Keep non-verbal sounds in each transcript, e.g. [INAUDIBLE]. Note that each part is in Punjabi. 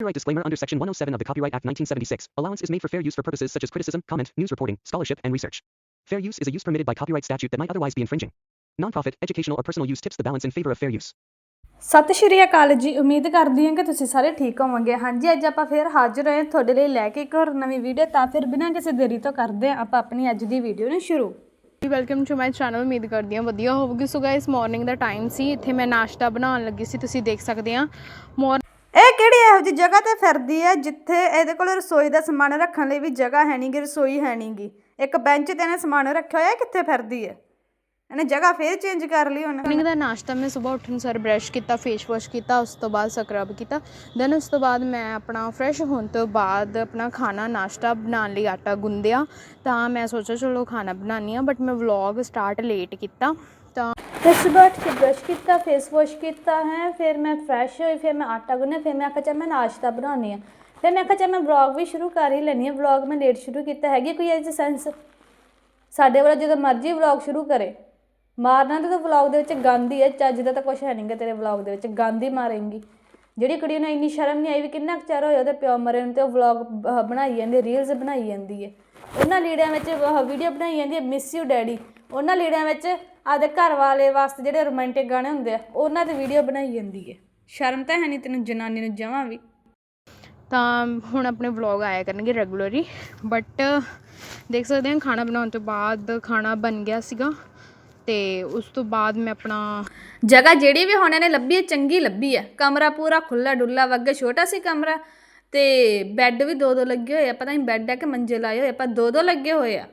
Copyright disclaimer under Section 107 of the Copyright Act 1976. Allowance is made for fair use for purposes such as criticism, comment, news reporting, scholarship, and research. Fair use is a use permitted by copyright statute that might otherwise be infringing. Nonprofit, educational, or personal use tips the balance in favor of fair use. ਸਤਿ ਸ਼੍ਰੀ ਅਕਾਲ ਜੀ ਉਮੀਦ ਕਰਦੀ ਹਾਂ ਕਿ ਤੁਸੀਂ ਸਾਰੇ ਠੀਕ ਹੋਵੋਗੇ ਹਾਂਜੀ ਅੱਜ ਆਪਾਂ ਫੇਰ ਹਾਜ਼ਰ ਹੋਏ ਤੁਹਾਡੇ ਲਈ ਲੈ ਕੇ ਇੱਕ ਹੋਰ ਨਵੀਂ ਵੀਡੀਓ ਤਾਂ ਫਿਰ ਬਿਨਾਂ ਕਿਸੇ ਦੇਰੀ ਤੋਂ ਕਰਦੇ ਹਾਂ ਆਪਾਂ ਆਪਣੀ ਅੱਜ ਦੀ ਵੀਡੀਓ ਨੂੰ ਸ਼ੁਰੂ ਵੈਲਕਮ ਟੂ ਮਾਈ ਚੈਨਲ ਉਮੀਦ ਕਰਦੀ ਹਾਂ ਵਧੀਆ ਹੋਵੋਗੇ ਸੋ ਗਾਇਸ ਮਾਰਨਿੰਗ ਦਾ ਟਾਈਮ ਸੀ ਇੱਥੇ ਮੈਂ ਨਾਸ਼ਤਾ ਬਣਾਉਣ ਲੱਗੀ ਸੀ ਤੁਸੀਂ ਦੇਖ ਸਕਦੇ ਆ ਮੋਰ ਇਹ ਕਿਹੜੀ ਇਹੋ ਜਿਹੀ ਜਗ੍ਹਾ ਤੇ ਫਿਰਦੀ ਹੈ ਜਿੱਥੇ ਇਹਦੇ ਕੋਲ ਰਸੋਈ ਦਾ ਸਮਾਨ ਰੱਖਣ ਲਈ ਵੀ ਜਗ੍ਹਾ ਹੈ ਨਹੀਂਗੀ ਰਸੋਈ ਹੈ ਨਹੀਂਗੀ ਇੱਕ ਬੈਂਚ ਤੇ ਇਹਨੇ ਸਮਾਨ ਰੱਖਿਆ ਹੋਇਆ ਕਿੱਥੇ ਫਿਰਦੀ ਹੈ? ਇਹਨੇ ਜਗ੍ਹਾ ਫੇਰ ਚੇਂਜ ਕਰ ਲਈ ਹੁਣ। ਮਾਰਨਿੰਗ ਦਾ ਨਾਸ਼ਤਾ ਮੈਂ ਸਵੇਰ ਉੱਠਣ ਸਾਰ ਬ੍ਰਸ਼ ਕੀਤਾ ਫੇਸ ਵਾਸ਼ ਕੀਤਾ, ਉਸ ਤੋਂ ਬਾਅਦ ਸਕਰਬ ਕੀਤਾ। ਦੈਨ ਉਸ ਤੋਂ ਬਾਅਦ ਮੈਂ ਆਪਣਾ ਫਰੈਸ਼ ਹੋਣ ਤੋਂ ਬਾਅਦ ਆਪਣਾ ਖਾਣਾ, ਨਾਸ਼ਤਾ ਬਣਾਉਣ ਲਈ ਆਟਾ ਗੁੰਦਿਆ ਤਾਂ ਮੈਂ ਸੋਚਿਆ, ਚਲੋ ਖਾਣਾ ਬਣਾਉਣੀ ਆ ਬਟ ਮੈਂ ਵਲੌਗ ਸਟਾਰਟ ਲੇਟ ਕੀਤਾ। ਤਾਂ ਫਿਰ ਸੁਬਹ ਕੇ ਬ੍ਰਸ਼ ਕੀਤਾ ਫੇਸ ਵਾਸ਼ ਕੀਤਾ ਹੈ, ਫਿਰ ਮੈਂ ਫਰੈਸ਼ ਹੋਈ, ਫਿਰ ਮੈਂ ਆਟਾ ਗੁੰਨਿਆ, ਫਿਰ ਮੈਂ ਆਖਿਆ ਚੱਲ ਮੈਂ ਨਾਸ਼ਤਾ ਬਣਾਉਣੀ ਆ ਫਿਰ ਮੈਂ ਆਖਿਆ ਚੱਲ ਮੈਂ ਵਲੌਗ ਵੀ ਸ਼ੁਰੂ ਕਰ ਹੀ ਲੈਣੀ ਆ ਵਲੌਗ ਮੈਂ ਲੇਟ ਸ਼ੁਰੂ ਕੀਤਾ, ਹੈਗੀ ਕੋਈ ਐਸੀ ਸੈਂਸ ਸਾਡੇ ਵਾਲਾ ਜਦੋਂ ਮਰਜ਼ੀ ਵਲੌਗ ਸ਼ੁਰੂ ਕਰੇ। ਮਾਰਨਾ ਤਾਂ ਵਲੌਗ ਦੇ ਵਿੱਚ ਗੰਦ ਹੀ ਹੈ ਚੱਜ ਦਾ ਤਾਂ ਕੁਝ ਹੈ ਨਹੀਂਗਾ ਤੇਰੇ ਵਲੌਗ ਦੇ ਵਿੱਚ ਗੰਦ ਹੀ ਮਾਰੇਂਗੀ। ਜਿਹੜੀ ਕੁੜੀ ਨੂੰ ਇੰਨੀ ਸ਼ਰਮ ਨਹੀਂ ਆਈ ਵੀ ਕਿੰਨਾ ਕੁ ਚਿਰ ਹੋਇਆ ਉਹਦੇ ਪਿਓ ਮਰੇ ਨੂੰ ਤੇ ਉਹ ਵਲੌਗ ਬਣਾਈ ਜਾਂਦੀ ਰੀਲਸ ਬਣਾਈ ਜਾਂਦੀ ਹੈ। ਉਹਨਾਂ ਲੀੜਿਆਂ ਵਿੱਚ ਵੀਡੀਓ ਬਣਾਈ ਜਾਂਦੀ ਹੈ ਮਿਸ ਯੂ ਡੈਡੀ ਉਹਨਾਂ ਲੀੜਿਆਂ ਵਿੱਚ ਆਪਦੇ ਘਰ ਵਾਲੇ ਵਾਸਤੇ ਜਿਹੜੇ ਰੋਮਾਂਟਿਕ ਗਾਣੇ ਹੁੰਦੇ ਆ ਉਹਨਾਂ ਦੀ ਵੀਡੀਓ ਬਣਾਈ ਜਾਂਦੀ ਹੈ। ਸ਼ਰਮ ਤਾਂ ਹੈ ਨਹੀਂ ਤੈਨੂੰ ਜਨਾਨੀ ਨੂੰ ਜਮਾਂ ਵੀ। ਤਾਂ ਹੁਣ ਆਪਣੇ ਵਲੌਗ ਆਇਆ ਕਰਨਗੇ ਰੈਗੂਲਰਲੀ ਬਟ ਦੇਖ ਸਕਦੇ ਹਾਂ ਖਾਣਾ ਬਣਾਉਣ ਤੋਂ ਬਾਅਦ ਖਾਣਾ ਬਣ ਗਿਆ ਸੀਗਾ ਤੇ ਉਸ ਤੋਂ ਬਾਅਦ ਮੈਂ ਆਪਣਾ ਜਗ੍ਹਾ ਜਿਹੜੀ ਵੀ ਹੁਣ ਇਹਨੇ ਲੱਭੀ ਹੈ ਚੰਗੀ ਲੱਭੀ ਹੈ। ਕਮਰਾ ਪੂਰਾ ਖੁੱਲਾ ਡੁੱਲਾ ਵੱਗੇ ਛੋਟਾ ਸੀ ਕਮਰਾ ਤੇ ਬੈੱਡ ਵੀ ਦੋ ਦੋ ਲੱਗੇ ਹੋਏ ਆ। ਪਤਾ ਨਹੀਂ ਬੈੱਡ ਹੈ ਕਿ ਮੰਜੇ ਲਾਏ ਹੋਏ ਆ, ਪਰ ਦੋ ਦੋ ਲੱਗੇ ਹੋਏ ਆ।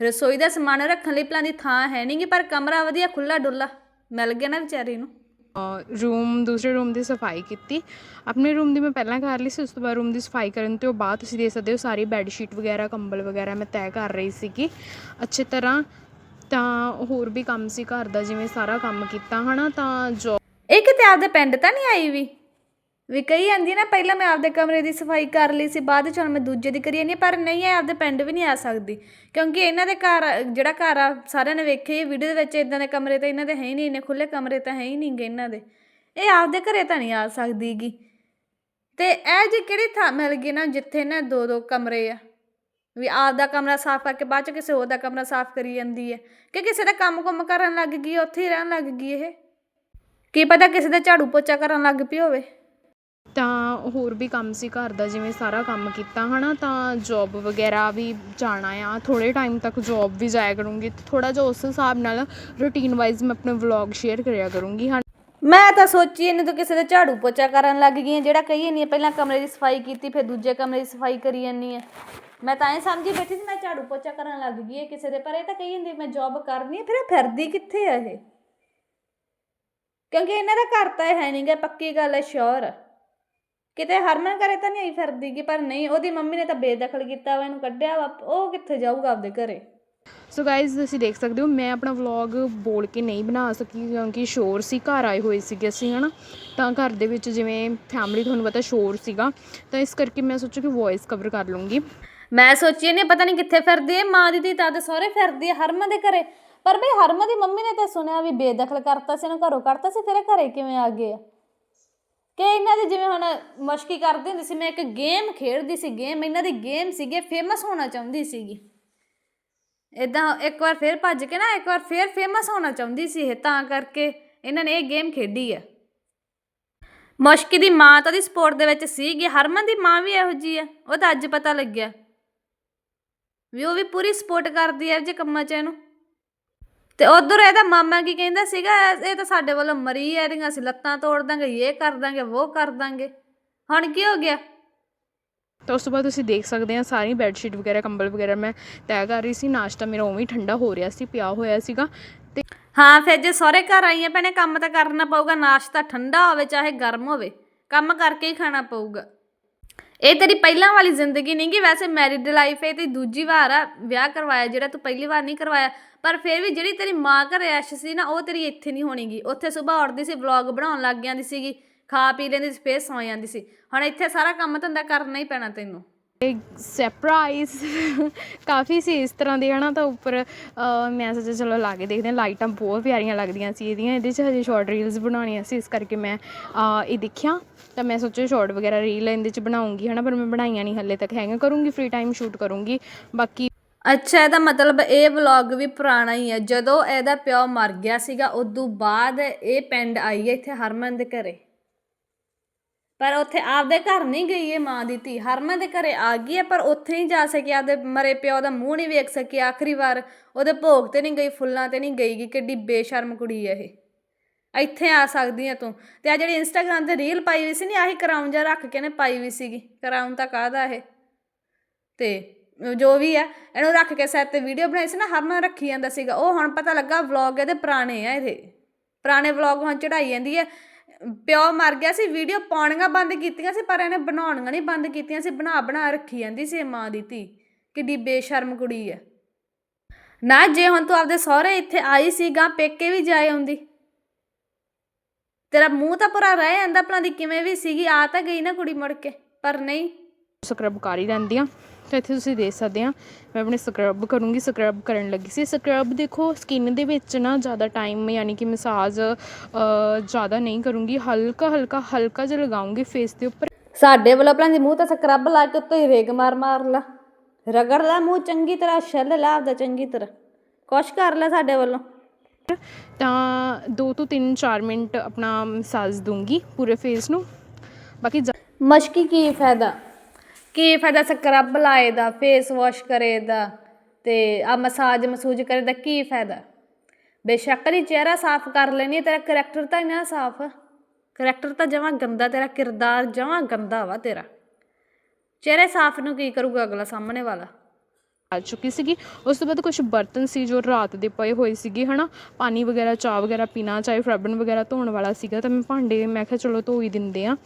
ਰਸੋਈ ਦਾ ਸਮਾਨ ਰੱਖਣ ਲਈ ਪਲਾਂ ਦੀ ਥਾਂ ਹੈ ਨਹੀਂਗੀ ਪਰ ਕਮਰਾ ਵਧੀਆ ਖੁੱਲਾ ਡੁੱਲਾ ਮਿਲ ਗਿਆ ਨਾ ਵਿਚਾਰੀ ਨੂੰ। ਰੂਮ ਦੂਸਰੇ ਰੂਮ ਦੀ ਸਫ਼ਾਈ ਕੀਤੀ। ਆਪਣੇ ਰੂਮ ਦੀ ਮੈਂ ਪਹਿਲਾਂ ਕਰ ਲਈ ਸੀ ਉਸ ਤੋਂ ਬਾਅਦ ਰੂਮ ਦੀ ਸਫ਼ਾਈ ਕਰਨ ਤੋਂ ਬਾਅਦ ਤੁਸੀਂ ਦੇਖ ਸਕਦੇ ਹੋ ਸਾਰੀ ਬੈੱਡ ਸ਼ੀਟ ਵਗੈਰਾ ਕੰਬਲ ਵਗੈਰਾ ਮੈਂ ਤੈਅ ਕਰ ਰਹੀ ਸੀਗੀ। ਅੱਛੀ ਤਰ੍ਹਾਂ ਤਾਂ ਹੋਰ ਵੀ ਕੰਮ ਸੀ ਘਰ ਦਾ ਜਿਵੇਂ ਸਾਰਾ ਕੰਮ ਕੀਤਾ ਹਨਾ ਤਾਂ ਜੋ ਇਹ ਕਿਤੇ ਆਪਦੇ ਪਿੰਡ ਤਾਂ ਨਹੀਂ ਆਈ ਵੀ? ਵੀ ਕਈ ਜਾਂਦੀ ਨਾ ਪਹਿਲਾਂ ਮੈਂ ਆਪਦੇ ਕਮਰੇ ਦੀ ਸਫ਼ਾਈ ਕਰ ਲਈ ਸੀ ਬਾਅਦ ਚ ਹੁਣ ਮੈਂ ਦੂਜੇ ਦੀ ਕਰੀ ਜਾਂਦੀ ਹਾਂ, ਪਰ ਨਹੀਂ ਇਹ ਆਪਦੇ ਪਿੰਡ ਵੀ ਨਹੀਂ ਆ ਸਕਦੀ। ਕਿਉਂਕਿ ਇਹਨਾਂ ਦੇ ਘਰ ਜਿਹੜਾ ਘਰ ਆ ਸਾਰਿਆਂ ਨੇ ਵੇਖਿਆ ਇਹ ਵੀਡੀਓ ਦੇ ਵਿੱਚ ਇਦਾਂ ਦੇ ਕਮਰੇ ਤਾਂ ਇਹਨਾਂ ਦੇ ਹੈ ਹੀ ਨਹੀਂ ਇੰਨੇ ਖੁੱਲੇ ਕਮਰੇ ਤਾਂ ਹੈ ਹੀ ਨਹੀਂ ਗੇ ਇਹਨਾਂ ਦੇ। ਇਹ ਆਪਦੇ ਘਰੇ ਤਾਂ ਨਹੀਂ ਆ ਸਕਦੀਗੀ ਤੇ ਇਹ ਜੀ ਕਿਹੜੀ ਥਾਂ ਮਿਲ ਗਈ ਨਾ ਜਿੱਥੇ ਨਾ ਦੋ ਦੋ ਕਮਰੇ ਆ। ਵੀ ਆਪਦਾ ਕਮਰਾ ਸਾਫ਼ ਕਰਕੇ ਬਾਅਦ ਚ ਕਿਸੇ ਹੋਰ ਦਾ ਕਮਰਾ ਸਾਫ਼ ਕਰੀ ਜਾਂਦੀ ਹੈ। ਕਿ ਕਿਸੇ ਦਾ ਕੰਮ ਕੁਮ ਕਰਨ ਲੱਗ ਗਈ ਉੱਥੇ ਹੀ ਰਹਿਣ ਲੱਗ ਗਈ ਇਹ। ਕੀ ਪਤਾ ਕਿਸੇ ਦਾ ਝਾੜੂ ਪੋਚਾ ਕਰਨ ਲੱਗ ਪਈ ਹੋਵੇ। ਤਾਂ ਹੋਰ ਵੀ ਕੰਮ ਸੀ ਘਰ ਦਾ, ਜਿਵੇਂ ਸਾਰਾ ਕੰਮ ਕੀਤਾ, ਹਨਾ? ਤਾਂ ਜੌਬ ਵਗੈਰਾ ਵੀ ਜਾਣਾ ਆ। ਥੋੜੇ ਟਾਈਮ ਤੱਕ ਜੌਬ ਵੀ ਜਾਇਆ ਕਰੂੰਗੀ। ਤੇ ਜਿਹਾ ਉਸ ਹਿਸਾਬ ਨਾਲ ਰੂਟੀਨ ਵਾਈਜ਼ ਮੈਂ ਆਪਣੇ ਵਲੌਗ ਸ਼ੇਅਰ ਕਰਿਆ ਕਰੂੰਗੀ, ਹਾਂ। ਮੈਂ ਤਾਂ ਸੋਚੀ ਇਹਨੇ ਤਾਂ ਕਿਸੇ ਦਾ ਝਾੜੂ ਪੋਚਾ ਕਰਨ ਲੱਗ ਗਈ ਹੈ ਜਿਹੜਾ ਕਹੀ ਨਹੀਂ ਪਹਿਲਾਂ ਕਮਰੇ ਦੀ ਸਫ਼ਾਈ ਕੀਤੀ, ਫਿਰ ਦੂਜੇ ਕਮਰੇ ਦੀ ਸਫ਼ਾਈ ਕਰੀ ਜਾਂਦੀ ਹੈ ਮੈਂ ਤਾਂ ਇਹ ਸਮਝੀ ਬੈਠੀ ਸੀ, ਮੈਂ ਝਾੜੂ ਪੋਚਾ ਕਰਨ ਲੱਗ ਗਈ ਹੈ ਕਿਸੇ ਦੇ, ਪਰ ਇਹ ਤਾਂ ਕਹੀ ਜਾਂਦੀ ਮੈਂ ਜੌਬ ਕਰਨੀ ਹੈ ਫਿਰ ਇਹ ਫਿਰਦੀ ਕਿੱਥੇ ਆ ਇਹ? ਕਿਉਂਕਿ ਇਹਨਾਂ ਦਾ ਘਰ ਤਾਂ ਇਹ ਹੈ ਨਹੀਂਗਾ ਪੱਕੀ ਗੱਲ ਹੈ ਸ਼ੋਰ ਕਿਤੇ ਹਰਮਨ ਘਰੇ ਤਾਂ ਨਹੀਂ ਆਈ ਫਿਰਦੀ ਗੀ ਪਰ ਨਹੀਂ ਉਹਦੀ ਮੰਮੀ ਨੇ ਤਾਂ ਬੇਦਖਲ ਕੀਤਾ ਵਾ ਇਹਨੂੰ ਕੱਢਿਆ ਵਾ ਉਹ ਕਿੱਥੇ ਜਾਊਗਾ ਆਪਦੇ ਘਰੇ? ਸੋ ਗਾਇਜ਼ ਤੁਸੀਂ ਦੇਖ ਸਕਦੇ ਹੋ ਮੈਂ ਆਪਣਾ ਵਲੌਗ ਬੋਲ ਕੇ ਨਹੀਂ ਬਣਾ ਸਕੀ ਕਿਉਂਕਿ ਸ਼ੋਰ ਸੀ ਘਰ ਆਏ ਹੋਏ ਸੀਗੇ ਅਸੀਂ ਹਨਾ? ਤਾਂ ਘਰ ਦੇ ਵਿੱਚ ਜਿਵੇਂ ਫੈਮਿਲੀ ਤੁਹਾਨੂੰ ਪਤਾ ਸ਼ੋਰ ਸੀਗਾ ਤਾਂ ਇਸ ਕਰਕੇ ਮੈਂ ਸੋਚਿਆ ਕਿ ਵੌਇਸ ਕਵਰ ਕਰ ਲੂੰਗੀ ਮੈਂ ਸੋਚੀ ਇਹਨੇ ਪਤਾ ਨਹੀਂ ਕਿੱਥੇ ਫਿਰਦੀ ਹੈ ਮਾਂ ਦੀ ਧੀ ਤਾਂ ਦੇ ਸਹੁਰੇ ਫਿਰਦੀ ਹੈ ਹਰਮਨ ਦੇ ਘਰੇ। ਪਰ ਬਈ ਹਰਮਨ ਦੀ ਮੰਮੀ ਨੇ ਤਾਂ ਸੁਣਿਆ ਵੀ ਬੇਦਖਲ ਕਰਤਾ ਸੀ ਇਹਨੂੰ ਘਰੋਂ ਕੱਢਤਾ ਸੀ ਫਿਰ ਇਹ ਘਰੇ ਕਿਵੇਂ ਆ ਗਏ ਕਿ ਇਹਨਾਂ ਦੀ ਜਿਵੇਂ ਹੁਣ ਮਸ਼ਕੀ ਕਰਦੇ ਹੁੰਦੇ ਸੀ, ਮੈਂ ਇੱਕ ਗੇਮ ਖੇਡਦੀ ਸੀ, ਗੇਮ ਇਹਨਾਂ ਦੀ ਗੇਮ ਸੀਗੇ ਫੇਮਸ ਹੋਣਾ ਚਾਹੁੰਦੀ ਸੀਗੀ। ਇਦਾਂ ਇੱਕ ਵਾਰ ਫੇਰ ਭੱਜ ਕੇ ਨਾ, ਇੱਕ ਵਾਰ ਫੇਰ ਫੇਮਸ ਹੋਣਾ ਚਾਹੁੰਦੀ ਸੀ ਇਹ, ਤਾਂ ਕਰਕੇ ਇਹਨਾਂ ਨੇ ਇਹ ਗੇਮ ਖੇਡੀ ਆ। ਮੁਸ਼ਕੀ ਦੀ ਮਾਂ ਤਾਂ ਦੀ ਸਪੋਰਟ ਦੇ ਵਿੱਚ ਸੀਗੀ, ਹਰਮਨ ਦੀ ਮਾਂ ਵੀ ਇਹੋ ਜੀ ਆ, ਉਹ ਤਾਂ ਅੱਜ ਪਤਾ ਲੱਗਿਆ। ਵੀ ਉਹ ਵੀ ਪੂਰੀ ਸਪੋਰਟ ਕਰਦੀ ਹੈ ਜੇ ਕੰਮਾਂ 'ਚ ਇਹਨੂੰ। ਤੇ ਉਧਰ ਇਹਦਾ ਮਾਮਾ ਕੀ ਕਹਿੰਦਾ ਸੀਗਾ ਇਹ ਤਾਂ ਸਾਡੇ ਵੱਲੋਂ ਮਰੀ ਐ ਇਹਦੀਆਂ ਅਸੀਂ ਲੱਤਾਂ ਤੋੜ ਦਾਂਗੇ ਇਹ ਕਰ ਦਾਂਗੇ ਉਹ ਕਰ ਦਾਂਗੇ। ਹੁਣ ਕੀ ਹੋ ਗਿਆ? ਤਾਂ ਉਸ ਤੋਂ ਬਾਅਦ ਤੁਸੀਂ ਦੇਖ ਸਕਦੇ ਆ ਸਾਰੀ ਬੈੱਡ ਸ਼ੀਟ ਵਗੈਰਾ ਕੰਬਲ ਵਗੈਰਾ ਮੈਂ ਤੈਅ ਕਰ ਰਹੀ ਸੀ ਨਾਸ਼ਤਾ ਮੇਰਾ ਉਵੇਂ ਹੀ ਠੰਡਾ ਹੋ ਰਿਹਾ ਸੀ ਪਿਆ ਹੋਇਆ ਸੀਗਾ। ਤੇ ਹਾਂ ਫਿਰ ਜੇ ਸਹੁਰੇ ਘਰ ਆਈਆਂ ਭੈਣੇ ਕੰਮ ਤਾਂ ਕਰਨਾ ਪਊਗਾ ਨਾਸ਼ਤਾ ਠੰਡਾ ਹੋਵੇ ਚਾਹੇ ਗਰਮ ਹੋਵੇ ਕੰਮ ਕਰਕੇ ਹੀ ਖਾਣਾ ਪਊਗਾ। ਇਹ ਤੇਰੀ ਪਹਿਲਾਂ ਵਾਲੀ ਜ਼ਿੰਦਗੀ ਨਹੀਂ ਗੀ, ਵੈਸੇ ਮੈਰਿਡ ਲਾਈਫ ਇਹ ਤੇ ਦੂਜੀ ਵਾਰ ਆ, ਵਿਆਹ ਕਰਵਾਇਆ ਜਿਹੜਾ ਤੂੰ ਪਹਿਲੀ ਵਾਰ ਨਹੀਂ ਕਰਵਾਇਆ, ਪਰ ਫਿਰ ਵੀ ਜਿਹੜੀ ਤੇਰੀ ਮਾਂ ਘਰੇ ਐਸ਼ ਸੀ ਨਾ, ਉਹ ਤੇਰੀ ਇੱਥੇ ਨਹੀਂ ਹੋਣੀਗੀ ਉੱਥੇ ਸਵੇਰ ਉੱਠਦੀ ਸੀ ਵਲੌਗ ਬਣਾਉਣ ਲੱਗ ਜਾਂਦੀ ਸੀਗੀ, ਖਾ ਪੀ ਲੈਂਦੀ ਸੀ, ਫੇਰ ਸੌਂ ਜਾਂਦੀ ਸੀ। ਹੁਣ ਇੱਥੇ ਸਾਰਾ ਕੰਮ ਧੰਦਾ ਕਰਨਾ ਹੀ ਪੈਣਾ ਤੈਨੂੰ। ਸਰਪ੍ਰਾਈਜ਼ [LAUGHS] ਕਾਫੀ ਸੀ ਇਸ ਤਰ੍ਹਾਂ ਦੇ, ਹਨਾ, ਤਾਂ ਉੱਪਰ ਮੈਂ ਸੋਚਿਆ ਚਲੋ ਲਾ ਕੇ ਦੇਖਦੇ ਹਾਂ, ਲਾਈਟਾਂ ਬਹੁਤ ਪਿਆਰੀਆਂ ਲੱਗਦੀਆਂ ਸੀ ਇਹਦੀਆਂ, ਇਹਦੇ 'ਚ ਹਜੇ ਸ਼ਾਰਟ ਰੀਲਸ ਬਣਾਉਣੀਆਂ ਸੀ, ਇਸ ਕਰਕੇ ਮੈਂ ਇਹ ਦੇਖਿਆ, ਤਾਂ ਮੈਂ ਸੋਚਿਆ ਸ਼ਾਰਟ ਵਗੈਰਾ ਰੀਲ ਇਹਦੇ 'ਚ ਬਣਾਉਂਗੀ, ਹਨਾ, ਪਰ ਮੈਂ ਬਣਾਈਆਂ ਨਹੀਂ ਹੱਲੇ ਤੱਕ ਹੈਗੀਆਂ ਕਰੂੰਗੀ ਫ੍ਰੀ ਟਾਈਮ ਸ਼ੂਟ ਕਰੂੰਗੀ, ਬਾਕੀ ਅੱਛਾ, ਇਹਦਾ ਮਤਲਬ ਇਹ ਵਲੌਗ ਵੀ ਪੁਰਾਣਾ ਹੀ ਹੈ, ਜਦੋਂ ਇਹਦਾ ਪਿਓ ਮਰ ਗਿਆ ਸੀਗਾ, ਉਦੋਂ ਬਾਅਦ ਇਹ ਪਿੰਡ ਆਈ ਹੈ ਇੱਥੇ ਹਰਮਨ ਦੇ ਘਰੇ? ਪਰ ਉੱਥੇ ਆਪਦੇ ਘਰ ਨਹੀਂ ਗਈ ਇਹ ਮਾਂ ਦੀ ਧੀ। ਹਰਮਨ ਦੇ ਘਰੇ ਆ ਗਈ ਹੈ, ਪਰ ਉੱਥੇ ਨਹੀਂ ਜਾ ਸਕੀ ਆਪਦੇ ਮਰੇ ਪਿਓ ਦਾ ਮੂੰਹ ਨਹੀਂ ਵੇਖ ਸਕੀ ਆਖਰੀ ਵਾਰ ਉਹਦੇ ਭੋਗ ਤੇ ਨਹੀਂ ਗਈ, ਫੁੱਲਾਂ ਤੇ ਨਹੀਂ ਗਈ ਗੀ ਕਿੱਡੀ ਬੇਸ਼ਰਮ ਕੁੜੀ ਹੈ ਇਹ। ਇੱਥੇ ਆ ਸਕਦੀ ਹੈ ਤੂੰ। ਤੇ ਆ ਜਿਹੜੀ ਇੰਸਟਾਗ੍ਰਾਮ ਤੇ ਰੀਲ ਪਾਈ ਹੋਈ ਸੀ ਨਹੀਂ ਆਹੀ ਕਰਾਉਂ ਜਾਂ ਰੱਖ ਕੇ ਨੇ ਪਾਈ ਹੋਈ ਸੀਗੀ। ਕਰਾਉਂ ਤਾਂ ਕਾਹਦਾ ਇਹ? ਤੇ ਜੋ ਵੀ ਹੈ, ਇਹਨੂੰ ਰੱਖ ਕੇ ਸੈੱਟ ਤੇ ਵੀਡੀਓ ਬਣਾਈ ਸੀ ਨਾ, ਹਰਮਨ ਰੱਖੀ ਜਾਂਦਾ ਸੀਗਾ। ਉਹ ਹੁਣ ਪਤਾ ਲੱਗਾ ਵਲੌਗ ਇਹਦੇ ਪੁਰਾਣੇ ਆ ਇਹਦੇ। ਪੁਰਾਣੇ ਵਲੌਗ ਹੁਣ ਚੜਾਈ ਜਾਂਦੀ ਹੈ। ਪਿਓ ਮਰ ਗਿਆ ਸੀ, ਵੀਡੀਓ ਪਾਉਣੀਆਂ ਬੰਦ ਕੀਤੀਆਂ ਸੀ, ਪਰ ਇਹਨੇ ਬਣਾਉਣੀਆਂ ਨਹੀਂ ਬੰਦ ਕੀਤੀਆਂ ਸੀ, ਬਣਾ ਬਣਾ ਰੱਖੀ ਜਾਂਦੀ ਸੀ ਇਹ ਮਾਂ ਦੀ ਧੀ, ਕਿੱਡੀ ਬੇਸ਼ਰਮ ਕੁੜੀ ਹੈ। ਨਾ ਜੇ ਹੁਣ ਤੂੰ ਆਪਦੇ ਸਹੁਰੇ ਇੱਥੇ ਆਈ ਸੀਗਾ, ਪੇਕੇ ਵੀ ਜਾਏ ਆਉਂਦੀ ਤੇਰਾ ਮੂੰਹ ਤਾਂ ਪੂਰਾ ਰਹਿ ਜਾਂਦਾ ਆਪਣਾ ਦੀ ਕਿਵੇਂ ਵੀ ਸੀਗੀ, ਆ ਤਾਂ ਗਈ ਨਾ ਕੁੜੀ ਮੁੜ ਕੇ, ਪਰ ਨਹੀਂ। ਸਕਰਬ ਕਰ ਹੀ ਲੈਂਦੀ ਤਾਂ ਇੱਥੇ ਤੁਸੀਂ ਦੇਖ ਸਕਦੇ ਆ ਮੈਂ ਆਪਣੇ ਸਕਰਬ ਕਰੂੰਗੀ ਸਕਰਬ ਕਰਨ ਲੱਗੀ ਸੀ। ਸਕਰਬ ਦੇਖੋ ਸਕਿਨ ਦੇ ਵਿੱਚ ਨਾ ਜ਼ਿਆਦਾ ਟਾਈਮ ਯਾਨੀ ਕਿ ਮਸਾਜ ਜ਼ਿਆਦਾ ਨਹੀਂ ਕਰੂੰਗੀ। ਹਲਕਾ ਹਲਕਾ ਹਲਕਾ ਜਿਹਾ ਲਗਾਉਂਗੀ ਫੇਸ ਦੇ ਉੱਪਰ। ਸਾਡੇ ਵੱਲੋਂ ਆਪਣਾ ਦੀ ਮੂੰਹ ਤੇ ਸਕਰਬ ਲਾ ਕੇ ਉੱਤੋਂ ਰੇਗ ਮਾਰ ਮਾਰ ਲਾ। ਰਗੜ ਲੈ ਮੂੰਹ ਚੰਗੀ ਤਰ੍ਹਾਂ ਛੱਲ ਲਾ ਆਪਦਾ ਚੰਗੀ ਤਰ੍ਹਾਂ। ਕੁਛ ਕਰ ਲੈ ਸਾਡੇ ਵੱਲੋਂ। ਤਾਂ 2 ਤੋਂ 3 4 ਮਿੰਟ ਆਪਣਾ ਮਸਾਜ ਦੂੰਗੀ ਪੂਰੇ ਫੇਸ ਨੂੰ। ਬਾਕੀ ਮਸ਼ਕੀ ਕੀ ਫਾਇਦਾ? ਕੀ ਫਾਇਦਾ ਸਕਰਬ ਲਾਏ ਦਾ ਫੇਸ ਵਾਸ਼ ਕਰੇ ਦਾ ਤੇ ਆ ਮਸਾਜ ਮਸੂਜ ਕਰੇ ਦਾ ਕੀ ਫਾਇਦਾ? ਬੇਸ਼ੱਕ ਨਹੀਂ ਚਿਹਰਾ ਸਾਫ਼ ਕਰ ਲੈਣੀ ਤੇਰਾ ਕਰੈਕਟਰ ਤਾਂ ਇੰਨਾ ਸਾਫ਼। ਕਰੈਕਟਰ ਤਾਂ ਜਮਾਂ ਗੰਦਾ, ਤੇਰਾ ਕਿਰਦਾਰ ਜਮਾਂ ਗੰਦਾ ਵਾ ਤੇਰਾ। ਚਿਹਰੇ ਸਾਫ਼ ਨੂੰ ਕੀ ਕਰੂਗਾ ਅਗਲਾ ਸਾਹਮਣੇ ਵਾਲਾ? ਆ ਚੁੱਕੀ ਸੀਗੀ। ਉਸ ਤੋਂ ਬਾਅਦ ਕੁਝ ਬਰਤਨ ਸੀ ਜੋ ਰਾਤ ਦੇ ਪਏ ਹੋਏ ਸੀਗੇ, ਹਨਾ? ਪਾਣੀ ਵਗੈਰਾ, ਚਾਹ ਵਗੈਰਾ ਪੀਣਾ, ਚਾਹੇ ਫਰਬਨ ਵਗੈਰਾ ਧੋਣ ਵਾਲਾ ਸੀਗਾ ਤਾਂ ਮੈਂ ਭਾਂਡੇ, ਮੈਂ ਕਿਹਾ ਚਲੋ ਧੋ ਹੀ ਦਿੰਦੇ ਆ।